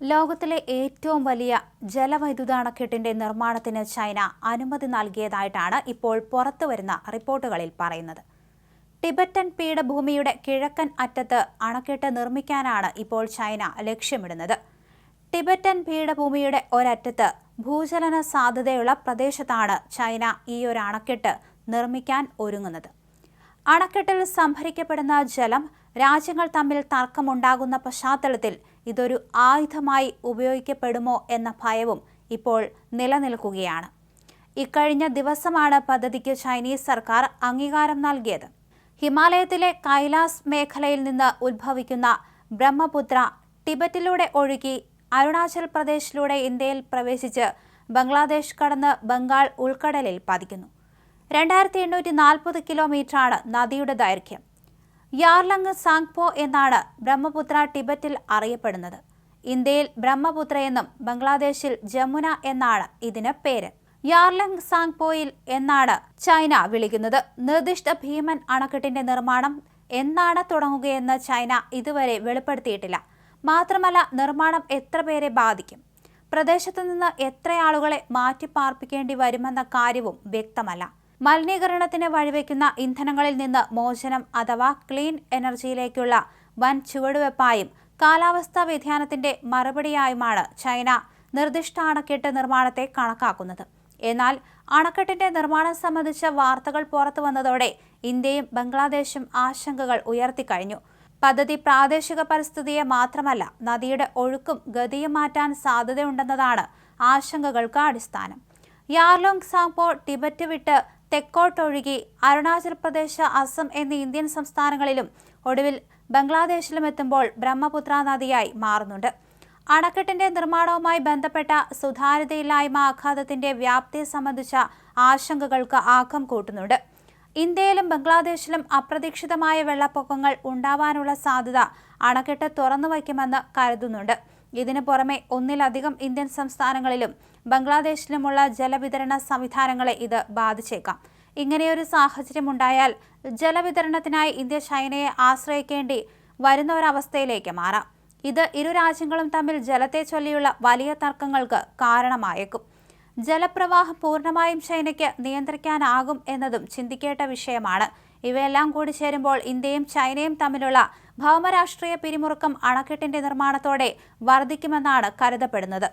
ലോകത്തിലെ ഏറ്റവും വലിയ ജലവൈദ്യുത അണക്കെട്ടിന്റെ നിർമ്മാണത്തിന് ചൈന അനുമതി നൽകിയതായിട്ടാണ് ഇപ്പോൾ പുറത്തുവരുന്ന റിപ്പോർട്ടുകളിൽ പറയുന്നത്. ടിബറ്റൻ പീഠഭൂമിയുടെ കിഴക്കൻ അറ്റത്ത് അണക്കെട്ട് നിർമ്മിക്കാനാണ് ഇപ്പോൾ ചൈന ലക്ഷ്യമിടുന്നത്. ടിബറ്റൻ പീഠഭൂമിയുടെ ഒരറ്റത്ത് ഭൂചലന സാധ്യതയുള്ള പ്രദേശത്താണ് ചൈന ഈ ഒരു അണക്കെട്ട് നിർമ്മിക്കാൻ ഒരുങ്ങുന്നത്. അണക്കെട്ടിൽ സംഭരിക്കപ്പെടുന്ന ജലം രാജ്യങ്ങൾ തമ്മിൽ തർക്കമുണ്ടാകുന്ന പശ്ചാത്തലത്തിൽ ഇതൊരു ആയുധമായി ഉപയോഗിക്കപ്പെടുമോ എന്ന ഭയവും ഇപ്പോൾ നിലനിൽക്കുകയാണ്. ഇക്കഴിഞ്ഞ ദിവസമാണ് പദ്ധതിക്ക് ചൈനീസ് സർക്കാർ അംഗീകാരം നൽകിയത്. ഹിമാലയത്തിലെ കൈലാസ് മേഖലയിൽ നിന്ന് ഉത്ഭവിക്കുന്ന ബ്രഹ്മപുത്ര ടിബറ്റിലൂടെ ഒഴുകി അരുണാചൽ പ്രദേശിലൂടെ ഇന്ത്യയിൽ പ്രവേശിച്ച് ബംഗ്ലാദേശ് കടന്ന് ബംഗാൾ ഉൾക്കടലിൽ പതിക്കുന്നു. രണ്ടായിരത്തി എണ്ണൂറ്റി നാൽപ്പത് കിലോമീറ്ററാണ് നദിയുടെ ദൈർഘ്യം. യാർലങ് സാങ്പോ എന്നാണ് ബ്രഹ്മപുത്ര ടിബറ്റിൽ അറിയപ്പെടുന്നത്. ഇന്ത്യയിൽ ബ്രഹ്മപുത്ര എന്നും ബംഗ്ലാദേശിൽ ജമുന എന്നാണ് ഇതിന് പേര്. യാർലങ് സാങ്പോയിൽ എന്നാണ് ചൈന വിളിക്കുന്നത്. നിർദ്ദിഷ്ട ഭീമൻ അണക്കെട്ടിന്റെ നിർമ്മാണം എന്നാണ് തുടങ്ങുകയെന്ന് ചൈന ഇതുവരെ വെളിപ്പെടുത്തിയിട്ടില്ല. മാത്രമല്ല നിർമ്മാണം എത്ര പേരെ ബാധിക്കും? പ്രദേശത്തു നിന്ന് എത്ര ആളുകളെ മാറ്റിപ്പാർപ്പിക്കേണ്ടി വരുമെന്ന കാര്യവും വ്യക്തമല്ല. മലിനീകരണത്തിന് വഴിവെക്കുന്ന ഇന്ധനങ്ങളിൽ നിന്ന് മോചനം അഥവാ ക്ലീൻ എനർജിയിലേക്കുള്ള വൻ ചുവടുവെപ്പായും കാലാവസ്ഥാ വ്യതിയാനത്തിന്റെ മറുപടിയായുമാണ് ചൈന നിർദ്ദിഷ്ട അണക്കെട്ട് നിർമ്മാണത്തെ കണക്കാക്കുന്നത്. എന്നാൽ അണക്കെട്ടിന്റെ നിർമ്മാണം സംബന്ധിച്ച വാർത്തകൾ പുറത്തു വന്നതോടെ ഇന്ത്യയും ബംഗ്ലാദേശും ആശങ്കകൾ ഉയർത്തിക്കഴിഞ്ഞു. പദ്ധതി പ്രാദേശിക പരിസ്ഥിതിയെ മാത്രമല്ല നദിയുടെ ഒഴുക്കും ഗതിയും മാറ്റാൻ സാധ്യതയുണ്ടെന്നതാണ് ആശങ്കകൾക്ക് അടിസ്ഥാനം. യാർലോങ് സാങ്പോ ടിബറ്റ് വിട്ട് തെക്കോട്ടൊഴുകി അരുണാചൽ പ്രദേശ് അസം എന്നീ ഇന്ത്യൻ സംസ്ഥാനങ്ങളിലും ഒടുവിൽ ബംഗ്ലാദേശിലും എത്തുമ്പോൾ ബ്രഹ്മപുത്ര നദിയായി മാറുന്നുണ്ട്. അണക്കെട്ടിന്റെ നിർമ്മാണവുമായി ബന്ധപ്പെട്ട സുതാര്യതയില്ലായ്മ ആഘാതത്തിന്റെ വ്യാപ്തിയെ സംബന്ധിച്ച ആശങ്കകൾക്ക് ആക്കം കൂട്ടുന്നുണ്ട്. ഇന്ത്യയിലും ബംഗ്ലാദേശിലും അപ്രതീക്ഷിതമായ വെള്ളപ്പൊക്കങ്ങൾ ഉണ്ടാവാനുള്ള സാധ്യത അണക്കെട്ട് തുറന്നു വയ്ക്കുമെന്ന് കരുതുന്നുണ്ട്. ഇതിനു പുറമെ ഒന്നിലധികം ഇന്ത്യൻ സംസ്ഥാനങ്ങളിലും ബംഗ്ലാദേശിലുമുള്ള ജലവിതരണ സംവിധാനങ്ങളെ ഇത് ബാധിച്ചേക്കാം. ഇങ്ങനെയൊരു സാഹചര്യമുണ്ടായാൽ ജലവിതരണത്തിനായി ഇന്ത്യ ചൈനയെ ആശ്രയിക്കേണ്ടി വരുന്ന ഒരവസ്ഥയിലേക്ക് മാറാം. ഇത് ഇരു രാജ്യങ്ങളും തമ്മിൽ ജലത്തെ ചൊല്ലിയുള്ള വലിയ തർക്കങ്ങൾക്ക് കാരണമായേക്കും. ജലപ്രവാഹം പൂർണമായും ചൈനയ്ക്ക് നിയന്ത്രിക്കാനാകും എന്നതും ചിന്തിക്കേണ്ട വിഷയമാണ്. ഇവയെല്ലാം കൂടി ചേരുമ്പോൾ ഇന്ത്യയും ചൈനയും തമ്മിലുള്ള ഭൗമരാഷ്ട്രീയ പിരിമുറുക്കം അണക്കെട്ടിന്റെ നിർമ്മാണത്തോടെ വർദ്ധിക്കുമെന്നാണ് കരുതപ്പെടുന്നത്.